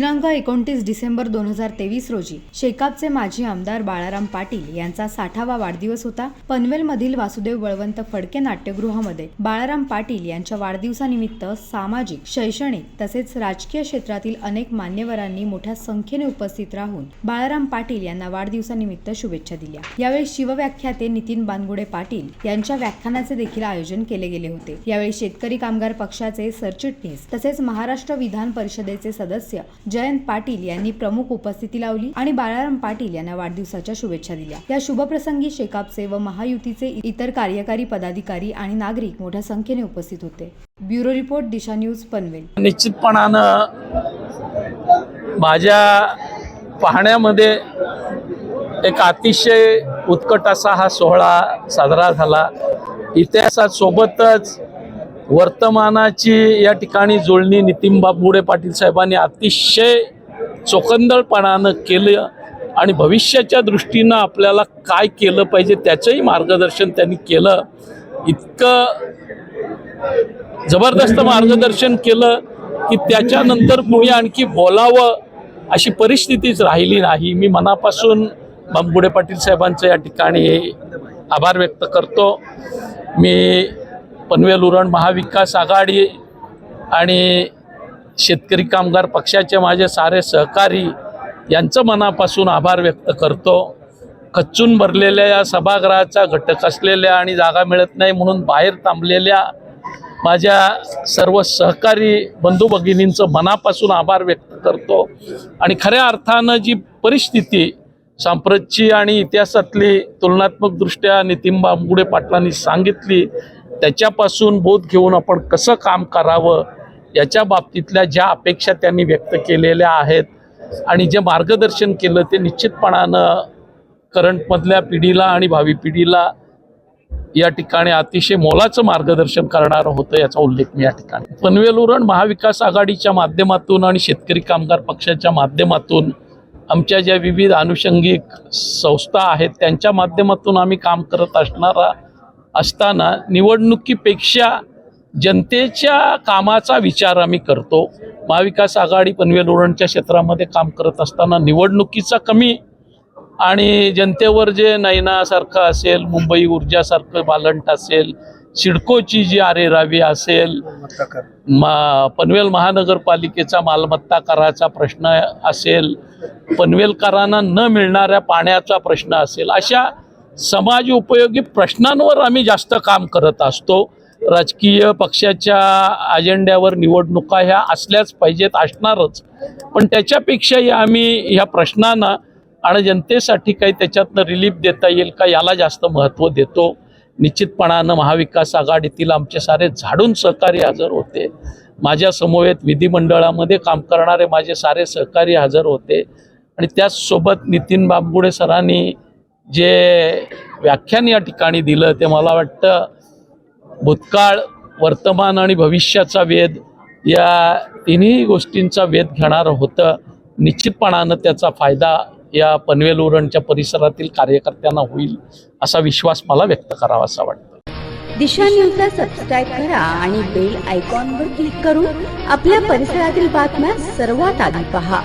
दिनांक एकोणतीस डिसेंबर दोन हजार तेवीस रोजी शेकापचे माजी आमदार बाळाराम पाटील यांचा साठावा वाढदिवस होता. पनवेलमधील वासुदेव बळवंत फडके नाट्यगृहामध्ये बाळाराम पाटील यांच्या वाढदिवसानिमित्त सामाजिक शैक्षणिक तसेच राजकीय क्षेत्रातील अनेक मान्यवरांनी मोठ्या संख्येने उपस्थित राहून बाळाराम पाटील यांना वाढदिवसानिमित्त शुभेच्छा दिल्या. यावेळी शिवव्याख्याते नितीन बानगुडे पाटील यांच्या व्याख्यानाचे देखील आयोजन केले गेले होते. यावेळी शेतकरी कामगार पक्षाचे सरचिटणीस तसेच महाराष्ट्र विधान परिषदेचे सदस्य जयंत पाटील यांनी प्रमुख उपस्थिती लावली आणि बाळाराम पाटील यांना वाढदिवसाच्या शुभेच्छा दिल्या. या शुभप्रसंगी शेकापचे व महायुतीचे इतर कार्यकारी पदाधिकारी आणि नागरिक मोठ्या संख्येने उपस्थित होते. Bureau report Disha news Panvel. निश्चितपणानं माझ्या पाहण्यामध्ये एक अतिशय उत्कट असा हा सोहळा साजरा झाला. इतिहासासोबतच वर्तमानाची या ठिकाणी जुळणी नितीन बाबुडे पाटील साहेबांनी अतिशय चोखंदळपणानं केलं आणि भविष्याच्या दृष्टीनं आपल्याला काय केलं पाहिजे त्याचंही मार्गदर्शन त्यांनी केलं. इतकं जबरदस्त मार्गदर्शन केलं की त्याच्यानंतर कुणी आणखी बोलावं अशी परिस्थितीच राहिली नाही. मी मनापासून बांबुडे पाटील साहेबांचं या ठिकाणी आभार व्यक्त करतो. मी पनवेल उरण महाविकास आघाडी आणि शेतकरी कामगार पक्षाचे माझे सारे सहकारी यांचं मनापासून आभार व्यक्त करतो. खच्चून भरलेल्या या सभागृहाचा घटक असलेल्या आणि जागा मिळत नाही म्हणून बाहेर थांबलेल्या माझ्या सर्व सहकारी बंधू भगिनींचं मनापासून आभार व्यक्त करतो. आणि खऱ्या अर्थानं जी परिस्थिती सांप्रतची आणि इतिहासातली तुलनात्मकदृष्ट्या नितीन बांबुडे पाटलांनी सांगितली त्याच्यापासून बोध घेऊन आपण कसं काम करावं याच्या बाबतीतल्या ज्या अपेक्षा त्यांनी व्यक्त केलेल्या आहेत आणि जे मार्गदर्शन केलं ते निश्चितपणानं करंटमधल्या पिढीला आणि भावी पिढीला या ठिकाणी अतिशय मोलाचं मार्गदर्शन करणारं होतं याचा उल्लेख मी या ठिकाणी. पनवेल उरण महाविकास आघाडीच्या माध्यमातून आणि शेतकरी कामगार पक्षाच्या माध्यमातून आमच्या ज्या विविध आनुषंगिक संस्था आहेत त्यांच्या माध्यमातून आम्ही काम करत असणारा असताना निवडणुकीपेक्षा जनतेच्या कामाचा विचार आम्ही करतो. महाविकास आघाडी पनवेल उरणच्या क्षेत्रामध्ये काम करत असताना निवडणुकीचा कमी आणि जनतेवर जे नैनासारखं असेल मुंबई ऊर्जासारखं बालंट असेल सिडकोची जी आरेरावी असेल मा पनवेल महानगरपालिकेचा मालमत्ता कराचा प्रश्न असेल पनवेलकरांना न मिळणाऱ्या पाण्याचा प्रश्न असेल अशा समाज उपयोगी प्रश्नांवर आम्ही जास्त काम करत असतो. राजकीय पक्षाच्या अजेंड्यावर निवडणुका ह्या असल्याच पाहिजेत असणारच. पण त्याच्यापेक्षाही आम्ही ह्या प्रश्नांना आणि जनतेसाठी काही त्याच्यातनं रिलीफ देता येईल का याला जास्त महत्त्व देतो. निश्चितपणानं महाविकास आघाडीतील आमचे सारे झाडून सहकारी हजर होते. माझ्या समवेत विधिमंडळामध्ये काम करणारे माझे सारे सहकारी हजर होते. आणि त्याचसोबत नितीन बांबुडे सरांनी जे व्याख्यान या ठिकाणी दिलं ते मला वाटतं भूतकाळ वर्तमान आणि भविष्याचा वेध या तिन्ही गोष्टींचा वेध घेणारं होतं. निश्चितपणानं त्याचा फायदा या पनवेल उरणच्या परिसरातील कार्यकर्त्यांना होईल असा विश्वास मला व्यक्त करावा असा वाटतो. दिशा न्यूजला सबस्क्राईब करा आणि बेल आयकॉनवर क्लिक करून आपल्या परिसरातील बातम्या सर्वात आधी पहा.